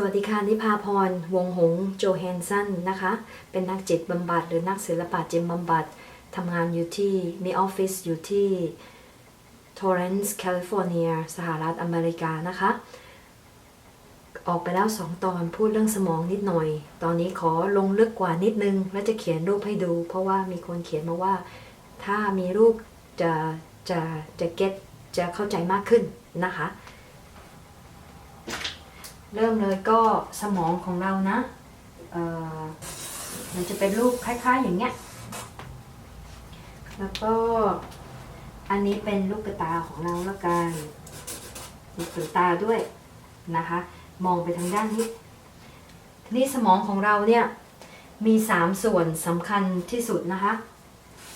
สวัสดีค่ะนิพาพร วงหงโจแฮนสันนะคะ เป็นนักจิตบำบัด หรือนักศิลปะจิตบำบัดทำงานอยู่ที่มีออฟฟิศอยู่ที่ทอร์เรนซ์แคลิฟอร์เนียสหรัฐอเมริกานะคะ ออกไปแล้วสองตอนพูดเรื่องสมองนิดหน่อย ตอนนี้ขอลงลึกกว่านิดนึง และจะเขียนรูปให้ดู เพราะว่ามีคนเขียนมาว่า ถ้ามีรูปจะจะจะเก็ตจะเข้าใจมากขึ้นนะคะ เริ่มเลยก็สมองของเรานะเออมันจะเป็นรูปคล้ายๆอย่างเงี้ย แล้วก็อันนี้เป็นลูกตาของเราละกันมีขนตาด้วยนะคะ มองไปทางด้านนี้ทีนี้สมองของเราเนี่ยมีสามส่วนสำคัญที่สุดนะคะ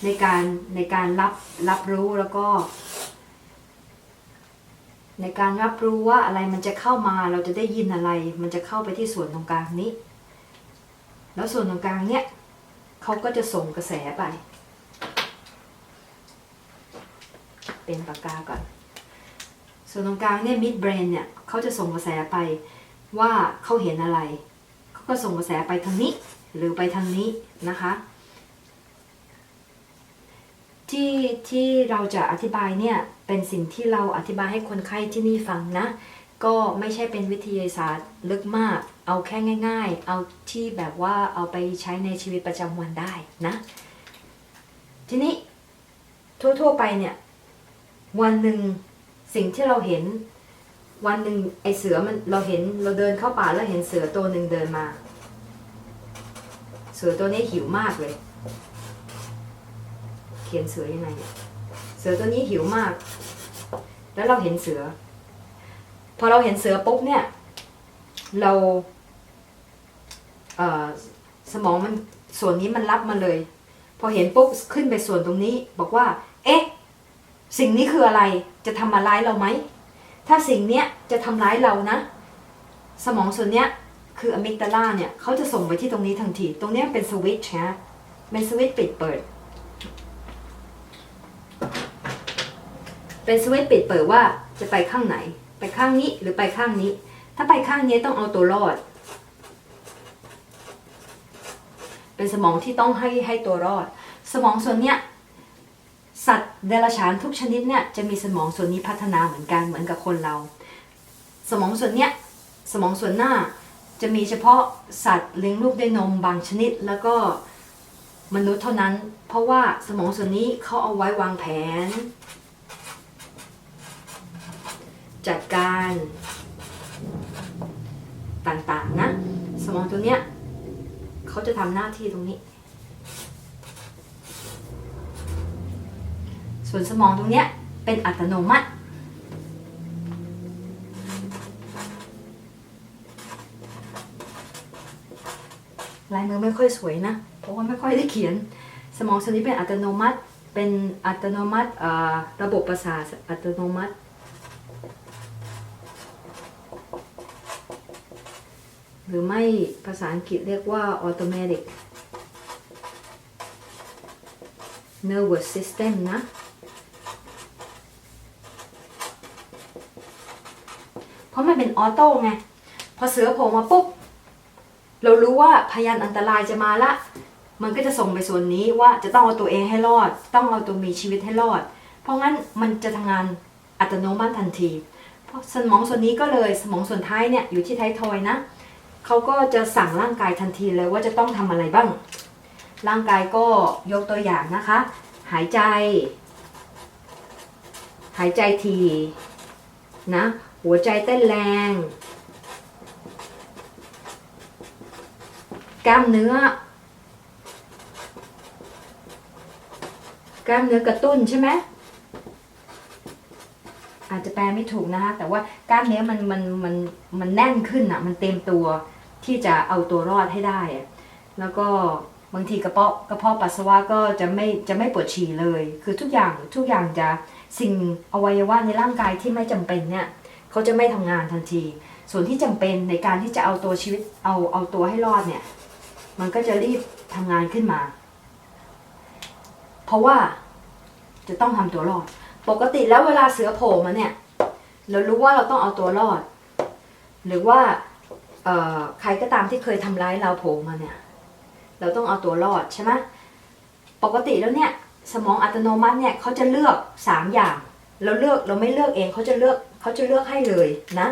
ในการในการรับรับรู้แล้วก็ ในการรับรู้ว่าอะไรมันจะเข้ามาเราจะได้ยินอะไร มันจะเข้าไปที่ส่วนตรงกลางนี้ แล้วส่วนตรงกลางเนี้ยเขาก็จะส่งกระแสไป เป็นปากกาก่อน ส่วนตรงกลางเนี่ย mid brain เนี่ยเขาจะส่งกระแสไปว่าเขาเห็นอะไร เขาก็ส่งกระแสไปทางนี้ หรือไปทางนี้นะคะ ที่ที่เราจะอธิบายเนี่ยเป็นสิ่งที่เราอธิบายให้คนไข้ที่นี่ฟังนะ ก็ไม่ใช่เป็นวิทยาศาสตร์ลึกมาก เอาแค่ง่าย ๆ เอาที่แบบว่าเอาไปใช้ในชีวิตประจำวันได้นะ ทีนี้ทั่วๆไปเนี่ยวันหนึ่งสิ่งที่เราเห็น วันหนึ่งไอเสือมันเราเห็นเราเดินเข้าป่าแล้วเห็นเสือตัวหนึ่งเดินมา เสือตัวนี้หิวมากเลย ขียนเสือยังไงเสือตัวนี้หิวมาก แล้วเราเห็นเสือ พอเราเห็นเสือปุ๊บเนี่ย เราเสมองมันส่วนนี้มันรับมาเลย พอเห็นปุ๊บขึ้นไปส่วนตรงนี้ บอกว่า เอ๊ะ สิ่งนี้คืออะไรจะทำมาร้ายเราไหมถ้าสิ่งเนี้ยจะทำร้ายเรานะ สมองส่วนเนี้ยคืออะมิกดาลาเนี่ยเขาจะส่งไปที่ตรงนี้ทันที ตรงเนี้ยเป็นสวิตช์ฮะเป็นสวิตช์ปิดเปิด เป็นสวิตช์ปิดเปิดว่าจะไปข้างไหน ไปข้างนี้หรือไปข้างนี้ ถ้าไปข้างนี้ต้องเอาตัวรอด เป็นสมองที่ต้องให้ให้ตัวรอด สมองส่วนเนี้ยสัตว์เดรัจฉานทุกชนิดเนี่ยจะมีสมองส่วนนี้พัฒนาเหมือนกันเหมือนกับคนเรา สมองส่วนเนี้ยสมองส่วนหน้าจะมีเฉพาะสัตว์เลี้ยงลูกด้วยนมบางชนิด แล้วก็มนุษย์เท่านั้น เพราะว่าสมองส่วนนี้เขาเอาไว้วางแผน จัดการต่างๆนะ สมองตัวเนี้ยเขาจะทำหน้าที่ตรงนี้ ส่วนสมองตรงเนี้ยเป็นอัตโนมัติ ลายมือไม่ค่อยสวยนะ เพราะว่าไม่ค่อยได้เขียน สมองส่วนนี้เป็นอัตโนมัติ เป็นอัตโนมัติระบบประสาทอัตโนมัติ หรือไม่ภาษาอังกฤษเรียกว่า automatic nervous system นะ เพราะมันเป็นออโต้ไง พอเสือโผล่มาปุ๊บ เรารู้ว่าพยานอันตรายจะมาละ มันก็จะส่งไปส่วนนี้ว่าจะต้องเอาตัวเองให้รอด ต้องเอาตัวมีชีวิตให้รอด เพราะงั้นมันจะทำงานอัตโนมัติทันที เพราะสมองส่วนนี้ก็เลยสมองส่วนท้ายเนี่ยอยู่ที่ท้ายทอยนะ เขาก็จะสั่งร่างกายทันทีเลยว่าจะต้องทำอะไรบ้าง ร่างกายก็ยกตัวอย่างนะคะ หายใจ หายใจทีนะ หัวใจเต้นแรง กล้ามเนื้อกล้ามเนื้อกระตุ้นใช่ไหมอาจจะแปลไม่ถูกนะคะแต่ว่ากล้ามเนื้อมันมันมันมันแน่นขึ้นอะ มันเต็มตัว ที่จะเอาตัวรอดให้ได้ แล้วก็บางทีกระเพาะกระเพาะปัสสาวะก็จะไม่จะไม่ปวดฉี่เลย คือทุกอย่างทุกอย่างจะสิ่งอวัยวะในร่างกายที่ไม่จำเป็นเนี่ยเขาจะไม่ทำงานทันที ส่วนที่จำเป็นในการที่จะเอาตัวชีวิตเอาเอาตัวให้รอดเนี่ย มันก็จะรีบทำงานขึ้นมา เพราะว่าจะต้องทำตัวรอด ปกติแล้วเวลาเสือโผล่มาเนี่ย เรารู้ว่าเราต้องเอาตัวรอด หรือว่า ใครก็ตามที่เคยทำร้ายเราโผล่มาเนี่ย เราต้องเอาตัวรอดใช่ไหมปกติแล้วเนี่ย สมองอัตโนมัติเนี่ยเขาจะเลือกสามอย่าง เราเลือกเราไม่เลือกเองเขาจะเลือกเขาจะเลือกให้เลยนะ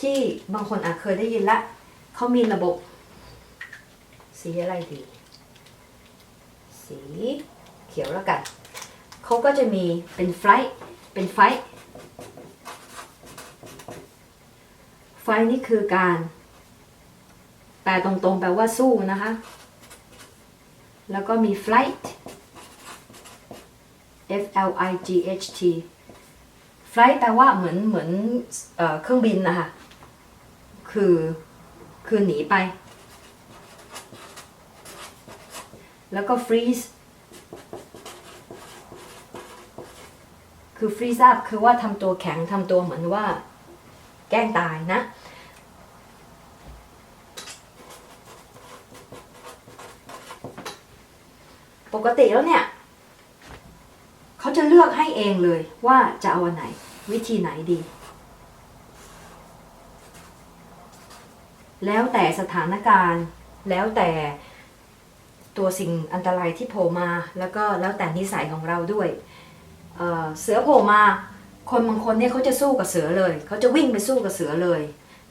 ที่บางคนอาจเคยได้ยินละเขามีระบบ สีอะไรดี สีเขียวแล้วกันเขาก็จะมีเป็นไฟเป็นไฟไฟนี่คือการ แปลตรงๆ แปลว่าสู้นะคะ แล้วก็มี flight F L I G H T flight แปลว่าเหมือนเหมือนเอเครื่องบินนะคะคือคือหนีไป แล้วก็ freeze คือ freeze up คือว่าทำตัวแข็งทำตัวเหมือนว่า แกล้งตายนะ ปกติแล้วเนี่ยเขาจะเลือกให้เองเลยว่าจะเอาอันไหน วิธีไหนดี แล้วแต่สถานการณ์ แล้วแต่ตัวสิ่งอันตรายที่โผล่มา แล้วก็แล้วแต่นิสัยของเราด้วยเเสือโผล่มา คนบางคนเนี่ยเขาจะสู้กับเสือเลย เขาจะวิ่งไปสู้กับเสือเลย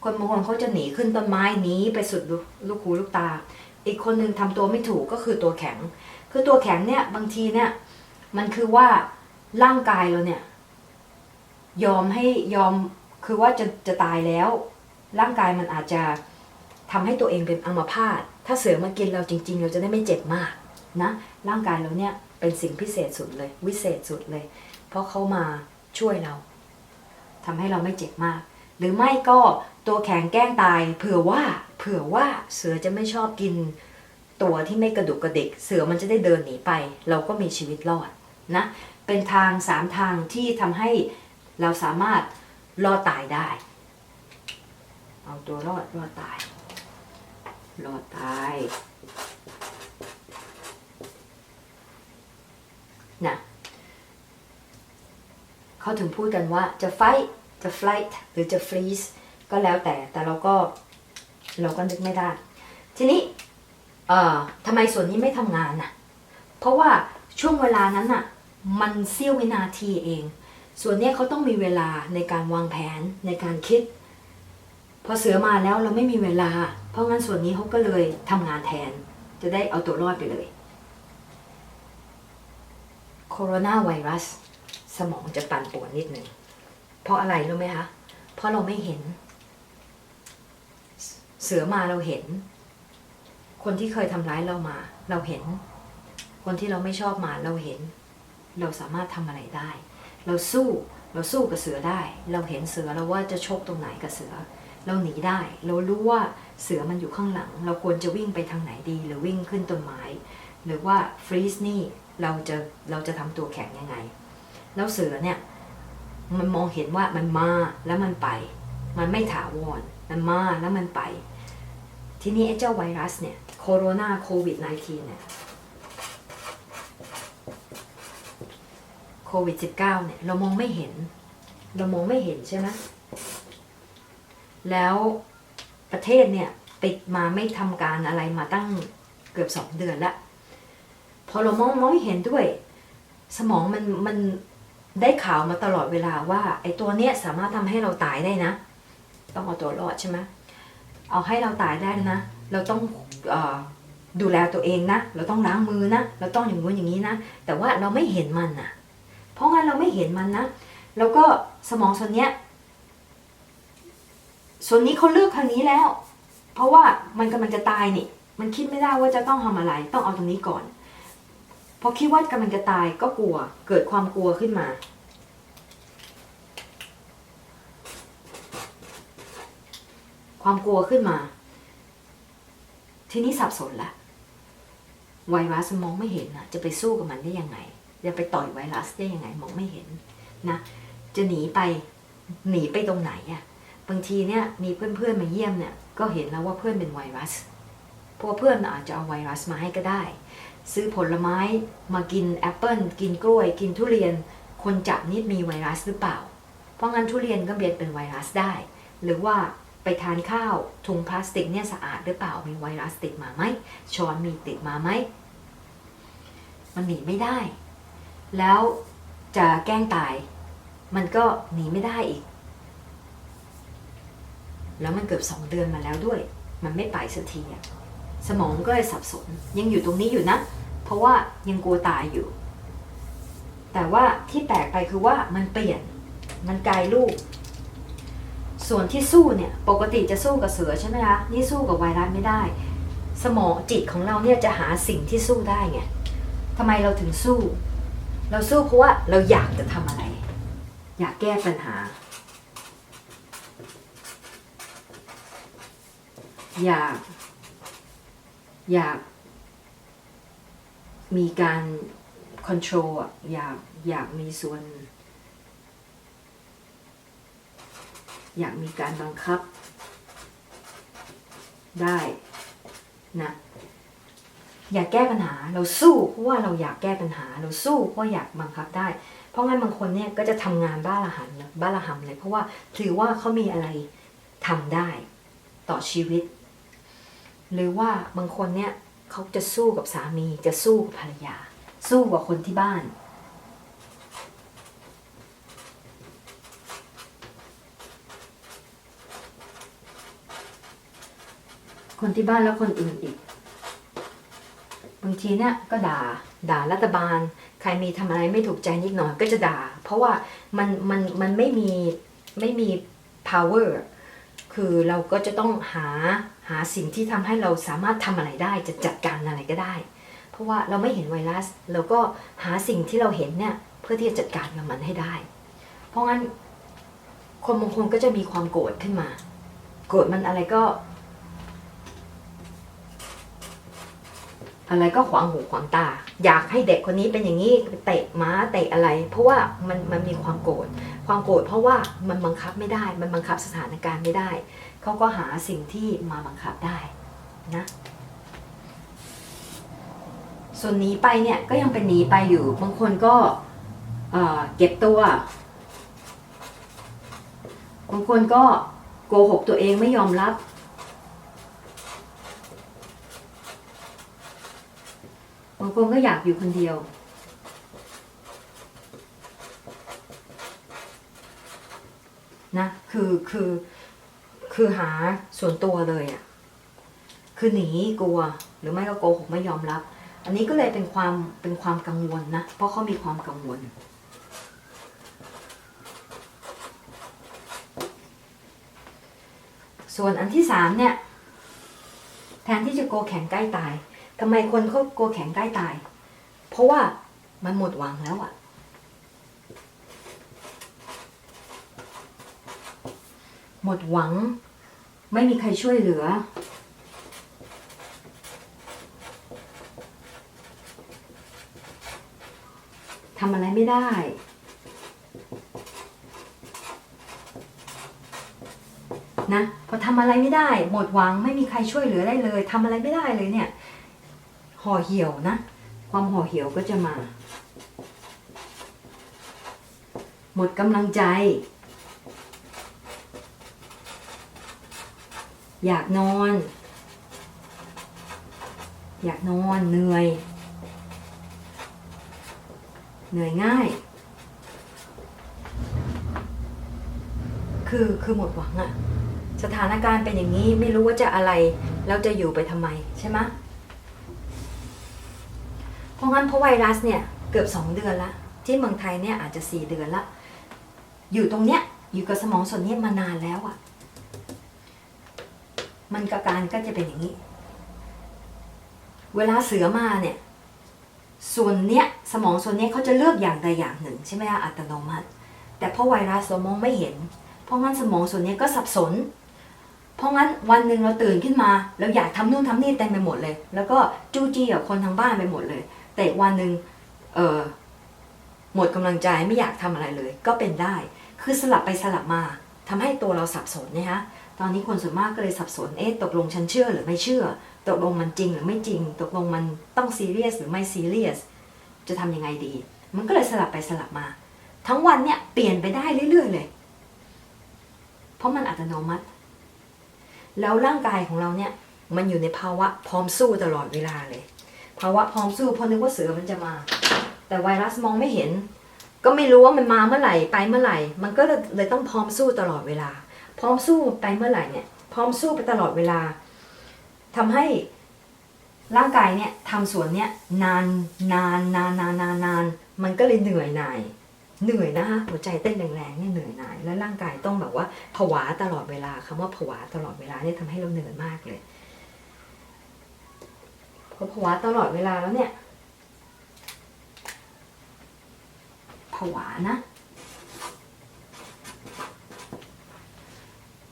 คนบางคนเขาจะหนีขึ้นต้นไม้หนีไปสุดลูกลูกหูลูกตา อีกคนนึงทำตัวไม่ถูกก็คือตัวแข็ง คือตัวแข็งเนี่ยบางทีเนี่ย มันคือว่าร่างกายเราเนี่ย ยอมให้ยอมคือว่าจะจะตายแล้ว ร่างกายมันอาจจะทำให้ตัวเองเป็นอัมพาตถ้าเสือมากินเราจริง ๆ เราจะได้ไม่เจ็บมากนะ ร่างกายเราเนี่ยเป็นสิ่งพิเศษสุดเลย วิเศษสุดเลย เพราะเขามาช่วยเราทำให้เราไม่เจ็บมาก หรือไม่ก็ตัวแข็งแกล้งตาย เผื่อว่า เผื่อว่าเสือจะไม่ชอบกิน ตัวที่ไม่กระดุกกระดิกเสือมันจะได้เดินหนีไป เราก็มีชีวิตรอดนะเป็นทางสามทางที่ทำให้เราสามารถรอดตายได้ เอาตัวรอดรอดตาย รอดตายนะเขาถึงพูดกันว่าจะ fight จะ flight หรือจะ freeze ก็แล้วแต่แต่เราก็เราก็นึกไม่ได้ ทีนี้ เอ่อทำไมส่วนนี้ไม่ทำงานน่ะ เพราะว่าช่วงเวลานั้นน่ะ มันเสี้ยววินาทีเอง ส่วนเนี้ยเขาต้องมีเวลาในการวางแผนในการคิด พอเสือมาแล้วเราไม่มีเวลา เพราะงั้นส่วนนี้เขาก็เลยทำงานแทน จะได้เอาตัวรอดไปเลย โคโรนาไวรัส สมองจะปั่นป่วนนิดหนึ่ง เพราะอะไรรู้ไหมคะ เพราะเราไม่เห็น เสือมาเราเห็น คนที่เคยทำร้ายเรามา เราเห็น คนที่เราไม่ชอบมาเราเห็น เราสามารถทำอะไรได้ เราสู้เราสู้กับเสือได้ เราเห็นเสือเราว่าจะชกตรงไหนกับเสือ เราหนีได้ เรารู้ว่าเสือมันอยู่ข้างหลัง เราควรจะวิ่งไปทางไหนดี หรือวิ่งขึ้นต้นไม้ หรือว่าฟรีซนี่เราจะเราจะทำตัวแข็งยังไง แล้วเสือเนี่ยมันมองเห็นว่ามันมาแล้วมันไป มันไม่ถาวร มันมาแล้วมันไป ทีนี้ไอ้เจ้าไวรัสเนี่ย โคโรนาโควิด -19 เนี่ยโควิด -19 เนี่ยเรามองไม่เห็น เรามองไม่เห็นใช่ไหมแล้วประเทศเนี่ยปิดมาไม่ทำการอะไรมาตั้งเกือบสองเดือนละพอเรามองมองไม่เห็นด้วย สมองมันมันได้ข่าวมาตลอดเวลาว่า ไอ้ตัวเนี้ยสามารถทำให้เราตายได้นะ ต้องเอาตัวรอดใช่ไหมเอาให้เราตายได้นะ เราต้องอดูแลตัวเองนะ เราต้องล้างมือนะ เราต้องอย่างงู้นอย่างนี้นะ แต่ว่าเราไม่เห็นมันนะเพราะงั้นเราไม่เห็นมันนะ แล้วก็สมองส่วนเนี้ย ส่วนนี้เขาเลือกทางนี้แล้ว เพราะว่ามันกำลังจะตายนี่ มันคิดไม่ได้ว่าจะต้องทำอะไร ต้องเอาตรงนี้ก่อน พอคิดว่ากำลังจะตายก็กลัว เกิดความกลัวขึ้นมา ความกลัวขึ้นมา ทีนี้สับสนละไวรัสมองไม่เห็นนะจะไปสู้กับมันได้ยังไง จะไปต่อยไวรัสได้ยังไงมองไม่เห็นนะจะหนีไปหนีไปตรงไหนอะบางทีเนี่ยมีเพื่อนๆมาเยี่ยมเนี่ยก็เห็นแล้วว่าเพื่อนเป็นไวรัสพว่าเพื่อนอาจจะเอาไวรัสมาให้ก็ได้ ซื้อผลไม้มากินแอปเปิลกินกล้วย กินทุเรียน คนจับนี่มีไวรัสหรือเปล่า เพราะงั้นทุเรียนก็เบียดเป็นไวรัสได้ หรือว่า ไปทานข้าวถุงพลาสติกเนี่ยสะอาดหรือเปล่ามีไวรัสติดมาไหมช้อนมีติดมาไหมมันหนีไม่ได้ แล้วจะแกล้งตาย มันก็หนีไม่ได้อีก แล้วมันเกือบสองเดือนมาแล้วด้วย มันไม่ไปสักทีอะสมองก็เลยสับสน ยังอยู่ตรงนี้อยู่นะ เพราะว่ายังกลัวตายอยู่ แต่ว่าที่แปลกไปคือว่ามันเปลี่ยน มันกลายลูก ส่วนที่สู้เนี่ยปกติจะสู้กับเสือใช่ไหมคะนี่สู้กับไวรัสไม่ได้ สมองจิตของเราเนี่ยจะหาสิ่งที่สู้ได้ไงทำไมเราถึงสู้ เราสู้เพราะว่าเราอยากจะทำอะไร อยากแก้ปัญหา อยาก อยาก มีการ control อยากอยากมีส่วน อยากมีการบังคับ ได้นะอยากแก้ปัญหาเราสู้เพราะว่าเราอยากแก้ปัญหา เราสู้เพราะอยากบังคับได้ เพราะงั้นบางคนเนี่ยก็จะทำงานบ้าระหันบ้าระหำเลยเพราะว่าถือว่าเขามีอะไรทำได้ต่อชีวิต หรือว่าบางคนเนี่ยเขาจะสู้กับสามีจะสู้กับภรรยา สู้กับคนที่บ้าน คนที่บ้านแล้วคนอื่นอีก บางทีเนี่ยก็ด่า ด่ารัฐบาล ใครมีทำอะไรไม่ถูกใจนิดหน่อยก็จะด่า เพราะว่ามันมันมันไม่มีไม่มี power คือเราก็จะต้องหาหาสิ่งที่ทำให้เราสามารถทำอะไรได้จะจัดการอะไรก็ได้ เพราะว่าเราไม่เห็นไวรัส เราก็หาสิ่งที่เราเห็นเนี่ยเพื่อที่จะจัดการกับมันให้ได้ เพราะงั้นคนบางคนก็จะมีความโกรธขึ้นมา โกรธมันอะไรก็ อะไรก็ขวางหูขวางตา อยากให้เด็กคนนี้เป็นอย่างนี้เตะม้าเตะอะไร เพราะว่ามันมันมีความโกรธความโกรธเพราะว่ามันบังคับไม่ได้ มันบังคับสถานการณ์ไม่ได้ เขาก็หาสิ่งที่มาบังคับได้นะส่วนหนีไปเนี่ยก็ยังเป็นหนีไปอยู่บางคนก็เเก็บตัวบางคนก็โกหกตัวเองไม่ยอมรับ บางคนก็อยากอยู่คนเดียว นะคือคือคือหาส่วนตัวเลยอะ่ะคือหนีกลัว หรือไม่ก็โกหกไม่ยอมรับ อันนี้ก็เลยเป็นความเป็นความกังวลนะ เพราะเขามีความกังวลส่วนอันที่สามเนี่ย แทนที่จะโกแข็งใกล้ตาย ทำไมคนเขากลัวแข็งใกล้ตาย เพราะว่ามันหมดหวังแล้วอะหมดหวัง ไม่มีใครช่วยเหลือ ทำอะไรไม่ได้นะพอทำอะไรไม่ได้ หมดหวังไม่มีใครช่วยเหลือได้เลยทำอะไรไม่ได้เลยเนี่ย ห่อเหี่ยวนะ ความห่อเหี่ยวก็จะมา หมดกำลังใจ อยากนอน อยากนอนเหนื่อย เหนื่อยง่าย คือคือหมดหวังอะสถานการณ์เป็นอย่างนี้ไม่รู้ว่าจะอะไร แล้วจะอยู่ไปทำไมใช่ไหม เพราะงั้นเพราะไวรัสเนี่ยเกือบ 2 เดือนละ ที่เมืองไทยเนี่ยอาจจะ 4 เดือนละ อยู่ตรงเนี้ยอยู่กับสมองส่วนนี้มานานแล้วอะ่ะ มันกาการก็จะเป็นอย่างนี้ เวลาเสือมาเนี่ย ส่วนเนี้ยสมองส่วนเนี้ยเขาจะเลือกอย่างใดอย่างหนึ่งใช่ไหมคะอัตโนมัติ แต่เพราะไวรัสเรามองไม่เห็น เพราะงั้นสมองส่วนนี้ก็สับสน เพราะงั้นวันหนึ่งเราตื่นขึ้นมาเราอยากทำนู่นทำนี่เต็มไปหมดเลย แล้วก็จู้จี้กับคนทางบ้านไปหมดเลย แต่วันหนึ่งเออหมดกำลังใจไม่อยากทำอะไรเลย ก็เป็นได้ คือสลับไปสลับมาทำให้ตัวเราสับสนนะคะตอนนี้คนส่วนมากก็เลยสับสนเอ๊ะตกลงฉันเชื่อหรือไม่เชื่อ ตกลงมันจริงหรือไม่จริง ตกลงมันต้องซีเรียสหรือไม่ซีเรียสจะทำยังไงดี มันก็เลยสลับไปสลับมา ทั้งวันเนี่ยเปลี่ยนไปได้เรื่อยๆเลย เพราะมันอัตโนมัติ แล้วร่างกายของเราเนี่ยมันอยู่ในภาวะพร้อมสู้ตลอดเวลาเลย ภาวะพร้อมสู้เพราะนึกว่าเสือมันจะมา แต่ไวรัสมองไม่เห็น ก็ไม่รู้ว่ามันมาเมื่อไหร่ไปเมื่อไหร่ มันก็เลยต้องพร้อมสู้ตลอดเวลา พร้อมสู้ไปเมื่อไหร่เนี่ย พร้อมสู้ไปตลอดเวลาทำให้ร่างกายเนี่ยทำส่วนเนี่ยนานนานนานนานนานนานมันก็เลยเหนื่อยหน่ายเหนื่อยนะคะหัวใจเต้นแรงๆเนี่ยเหนื่อยหน่ายแล้วร่างกายต้องแบบว่าผวาตลอดเวลาคำว่าผวาตลอดเวลาเนี่ยทำให้เราเหนื่อยมากเลย พอผวาตลอดเวลาแล้วเนี่ยผวานะ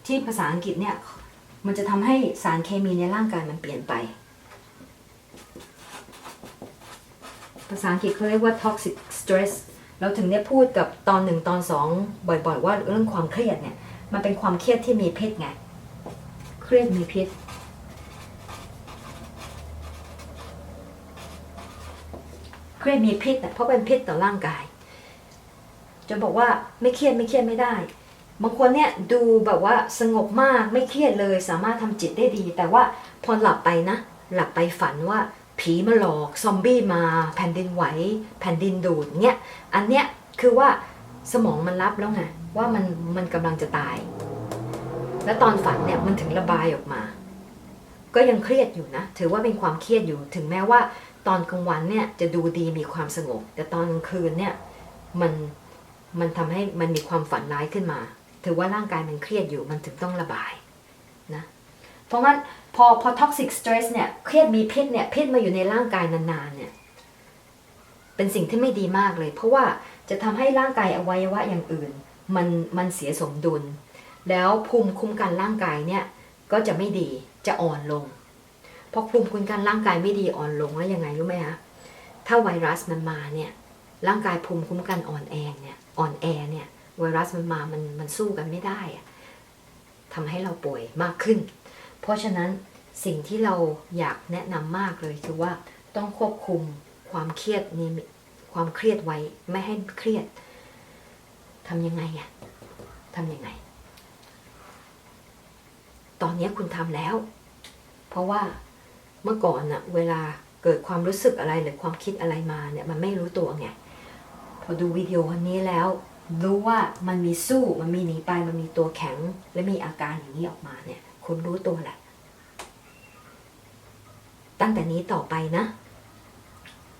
ที่ภาษาอังกฤษเนี่ย มันจะทำให้สารเคมีในร่างกายมันเปลี่ยนไป ภาษาอังกฤษเขาเรียกว่า toxic stress เราถึงได้พูดกับตอนหนึ่งตอนสองบ่อยๆ ว่าเรื่องความเครียดเนี่ย มันเป็นความเครียดที่มีพิษไง เครียดมีพิษ เครียดมีพิษนะเพราะเป็นพิษต่อร่างกาย จะบอกว่าไม่เครียดไม่เครียดไม่ได้ บางคนเนี่ยดูแบบว่าสงบมากไม่เครียดเลยสามารถทำจิตได้ดี แต่ว่าพอหลับไปนะ หลับไปฝันว่าผีมาหลอกซอมบี้มาแผ่นดินไหวแผ่นดินดูดเนี่ยอันเนี้ยคือว่าสมองมันรับแล้วไงว่ามันมันกำลังจะตาย แล้วตอนฝันเนี่ยมันถึงระบายออกมา ก็ยังเครียดอยู่นะ ถือว่าเป็นความเครียดอยู่ถึงแม้ว่า ตอนกลางวันเนี่ยจะดูดีมีความสงบ แต่ตอนกลางคืนเนี่ยมันมันทำให้มันมีความฝันร้ายขึ้นมา ถือว่าร่างกายมันเครียดอยู่มันถึงต้องระบายนะเพราะงั้นพอพอ toxic stress เนี่ยเครียดมีพิษเนี่ยพิษมาอยู่ในร่างกายนานๆเนี่ยเป็นสิ่งที่ไม่ดีมากเลย เพราะว่าจะทำให้ร่างกายอวัยวะอย่างอื่น มันมันเสียสมดุล แล้วภูมิคุ้มกันร่างกายเนี่ยก็จะไม่ดีจะอ่อนลง พอภูมิคุ้มกันร่างกายไม่ดีอ่อนลงแล้วยังไงรู้ไหมคะถ้าไวรัสมันมาเนี่ยร่างกายภูมิคุ้มกันอ่อนแอเนี่ยอ่อนแอเนี่ยไวรัสมันมามันมันสู้กันไม่ได้อะทำให้เราป่วยมากขึ้น เพราะฉะนั้นสิ่งที่เราอยากแนะนำมากเลยคือว่าต้องควบคุมความเครียดนี้ความเครียดไว้ไม่ให้เครียดทำยังไงอะทำยังไง ตอนนี้คุณทำแล้ว เพราะว่า เมื่อก่อนอะเวลาเกิดความรู้สึกอะไรหรือความคิดอะไรมาเนี่ยมันไม่รู้ตัวไงพอดูวิดีโอวันนี้แล้ว รู้ว่ามันมีสู้มันมีหนีไปมันมีตัวแข็ง และมีอาการอย่างนี้ออกมาเนี่ย คุณรู้ตัวแหละ ตั้งแต่นี้ต่อไปนะ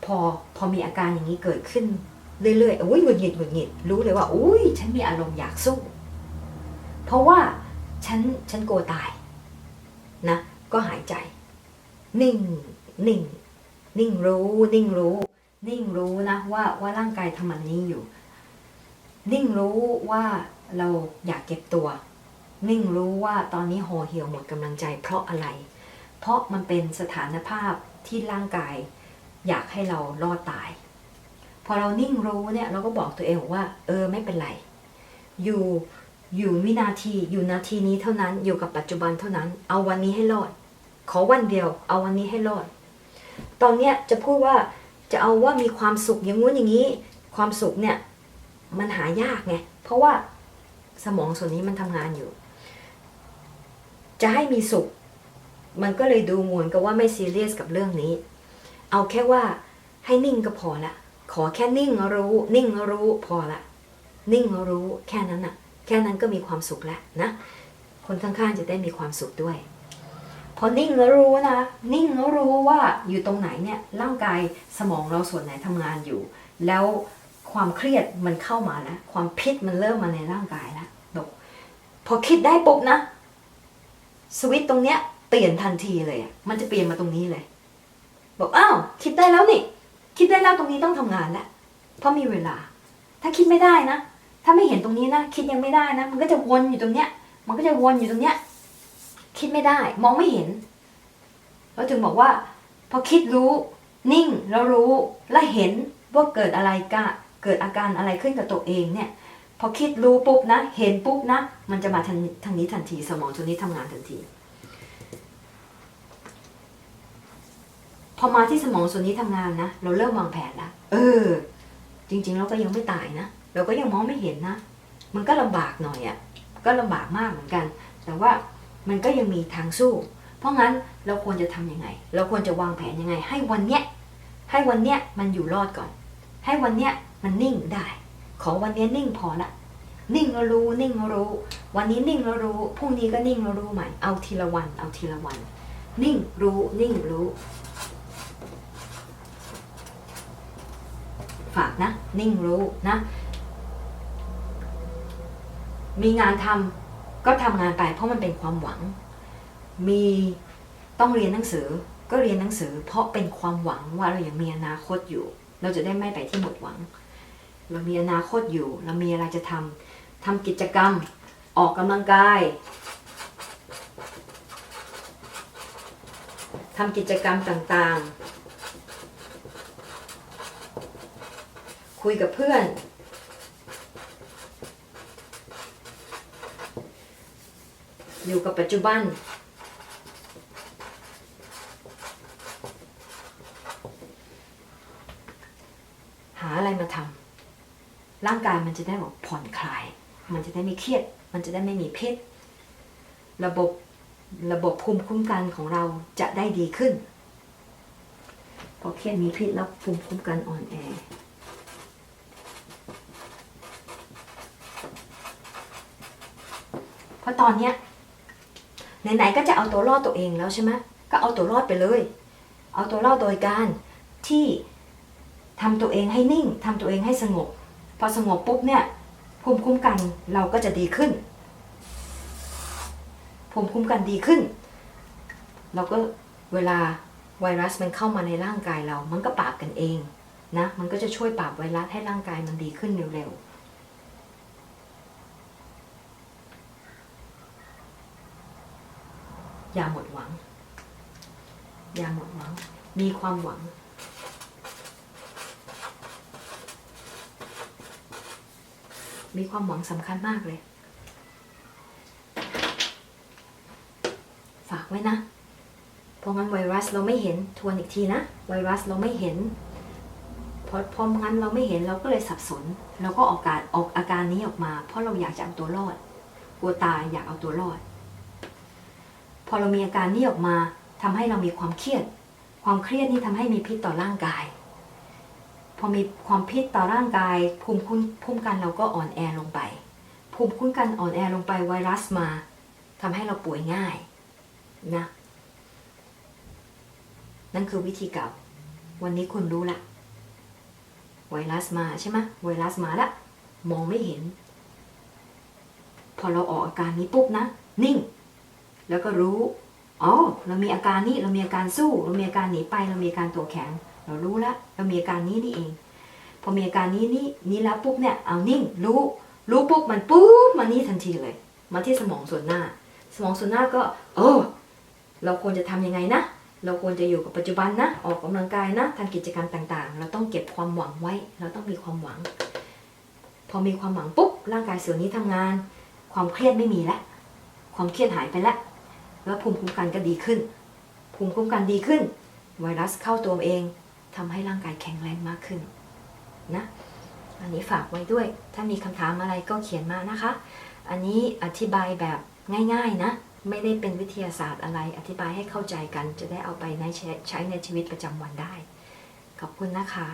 พอพอมีอาการอย่างนี้เกิดขึ้นเรื่อยๆอุ้ยหงุดหงิดหงุดหงิดรู้เลยว่า อุ้ยฉันมีอารมณ์อยากสู้ เพราะว่าฉันฉันกลัวตายนะ ก็หายใจ นิ่ง นิ่ง นิ่งรู้ นิ่งรู้ นิ่งรู้นะว่าว่าร่างกายทำมันนี้อยู่ นิ่งรู้ว่าเราอยากเก็บตัว นิ่งรู้ว่าตอนนี้ห่อเหี่ยวหมดกำลังใจ เพราะอะไร เพราะมันเป็นสถานภาพที่ร่างกาย อยากให้เรารอดตาย พอเรานิ่งรู้เนี่ยเราก็บอกตัวเองว่า เออไม่เป็นไร อยู่อยู่วินาทีอยู่นาทีนี้เท่านั้นอยู่กับปัจจุบันเท่านั้น เอาวันนี้ให้รอด ขอวันเดียว เอาวันนี้ให้รอด ตอนเนี้ยจะพูดว่าจะเอาว่ามีความสุขอย่างงู้นอย่างนี้ ความสุขเนี่ยมันหายากไงเพราะว่าสมองส่วนนี้มันทำงานอยู่ จะให้มีสุข มันก็เลยดูเหมือนกับว่าไม่ซีเรียสกับเรื่องนี้ เอาแค่ว่าให้นิ่งก็พอละ ขอแค่นิ่งรู้ นิ่งรู้พอละ นิ่งรู้แค่นั้นอะแค่นั้นก็มีความสุขแล้วนะ คนข้างๆจะได้มีความสุขด้วย พอนิ่งแล้วรู้นะ นิ่งแล้วรู้ว่าอยู่ตรงไหนเนี่ยร่างกายสมองเราส่วนไหนทำงานอยู่ แล้วความเครียดมันเข้ามาแล้วความพิษมันเริ่มมาในร่างกายแล้วบอกพอคิดได้ปุ๊บนะ สวิตช์ตรงเนี้ยเปลี่ยนทันทีเลยมันจะเปลี่ยนมาตรงนี้เลย บอกอ้าวคิดได้แล้วนี่ คิดได้แล้วตรงนี้ต้องทำงานแล้วเพราะมีเวลา ถ้าคิดไม่ได้นะ ถ้าไม่เห็นตรงนี้นะ คิดยังไม่ได้นะ มันก็จะวนอยู่ตรงเนี้ย มันก็จะวนอยู่ตรงเนี้ย คิดไม่ได้ มองไม่เห็นเราถึงบอกว่า พอคิดรู้ นิ่งแล้วรู้และเห็นว่าเกิดอะไรกะเกิดอาการอะไรขึ้นกับตัวเองเนี่ย พอคิดรู้ปุ๊บนะ เห็นปุ๊บนะ มันจะมาทางทางนี้ทันที สมองตัวนี้ทำงานทันที พอมาที่สมองส่วนนี้ทำงานนะ เราเริ่มวางแผนแล้วเออ จริง ๆ เราก็ยังไม่ตายนะเราก็ยังมองไม่เห็นนะ มันก็ลำบากหน่อยอะ่ะ ก็ลำบากมากเหมือนกัน แต่ว่า มันก็ยังมีทางสู้ เพราะงั้นเราควรจะทำยังไง เราควรจะวางแผนยังไง ให้วันเนี้ยให้วันเนี้ยมันอยู่รอดก่อน ให้วันเนี้ยมันนิ่งได้ ขอวันเนี้ยนิ่งพอละนิ่งแล้วรู้นิ่งแล้วรู้ วันนี้นิ่งแล้วรู้พรุ่งนี้ก็นิ่งแล้วรู้ใหม่เอาทีละวัน เอาทีละวัน นิ่งรู้นิ่งรู้ ฝากนะ นิ่งรู้นะ มีงานทำ ก็ทำงานไปเพราะมันเป็นความหวัง มีต้องเรียนหนังสือก็เรียนหนังสือ เพราะเป็นความหวังว่าเรายังมีอนาคตอยู่ เราจะได้ไม่ไปที่หมดหวัง เรามีอนาคตอยู่ เรามีอะไรจะทำทำกิจกรรมออกกำลังกายทำกิจกรรมต่างๆ คุยกับเพื่อน อยู่กับปัจจุบัน หาอะไรมาทำร่างกายมันจะได้แบบผ่อนคลาย มันจะได้ไม่เครียด มันจะได้ไม่มีพิษระบบระบบภูมิคุ้มกันของเราจะได้ดีขึ้น พอเครียดมีพิษแล้วภูมิคุ้มกันอ่อนแอเพราะตอนเนี้ย ไหนๆก็จะเอาตัวรอดตัวเองแล้วใช่ไหมก็เอาตัวรอดไปเลย เอาตัวรอดโดยการที่ทำตัวเองให้นิ่งทำตัวเองให้สงบ พอสงบปุ๊บเนี่ยภูมิคุ้มกันเราก็จะดีขึ้นภูมิคุ้มกันดีขึ้น เราก็เวลาไวรัสมันเข้ามาในร่างกายเรา มันก็ปราบกันเองนะ มันก็จะช่วยปราบไวรัสให้ร่างกายมันดีขึ้นเร็วๆ อย่าหมดหวัง อย่าหมดหวัง มีความหวัง มีความหวังสำคัญมากเลย ฝากไว้นะ เพราะงั้นไวรัสเราไม่เห็น ทวนอีกทีนะ ไวรัสเราไม่เห็นเพราะพราะงั้นเราไม่เห็นเราก็เลยสับสน เราก็ออกการออกอาการนี้ออกมา เพราะเราอยากจะเอาตัวรอด กลัวตายอยากเอาตัวรอด พอเรามีอาการนี้ออกมาทำให้เรามีความเครียด ความเครียดนี่ทำให้มีพิษต่อร่างกาย พอมีความพิษต่อร่างกาย ภูมิคุ้มภูมิกันเราก็อ่อนแอลงไป ภูมิคุ้มกันอ่อนแอลงไปไวรัสมาทำให้เราป่วยง่ายนะนั่นคือวิธีเก่า วันนี้คุณรู้ละไวรัสมาใช่ไหมไวรัสมาละมองไม่เห็น พอเราออกอาการนี้ปุ๊บนะ นิ่ง แล้วก็รู้อ๋อเรามีอาการนี้เรามีอาการสู้ เรามีอาการหนีไป เรามีอาการตัวแข็ง เรารู้แล้วเรามีอาการนี้นี่เอง พอมีอาการนี้นี่นี้แล้วปุ๊บเนี่ยเอานิ่งรู้ รู้ปุ๊บมันปุ๊บมานี่ทันทีเลย มาที่สมองส่วนหน้า สมองส่วนหน้าก็เออเราควรจะทำยังไงนะเราควรจะอยู่กับปัจจุบันนะ ออกกำลังกายนะทำกิจกรรมต่างๆ เราต้องเก็บความหวังไว้ เราต้องมีความหวัง พอมีความหวังปุ๊บร่างกายส่วนนี้ทำงาน ความเครียดไม่มีแล้วความเครียดหายไปแล้ว แล้วภูมิคุ้มกันก็ดีขึ้น ภูมิคุ้มกันดีขึ้น ไวรัสเข้าตัวเองทำให้ร่างกายแข็งแรงมากขึ้นนะอันนี้ฝากไว้ด้วย ถ้ามีคำถามอะไรก็เขียนมานะคะ อันนี้อธิบายแบบง่ายๆนะ ไม่ได้เป็นวิทยาศาสตร์อะไร อธิบายให้เข้าใจกัน จะได้เอาไปใใช้ใช้ในชีวิตประจำวันได้ ขอบคุณนะคะ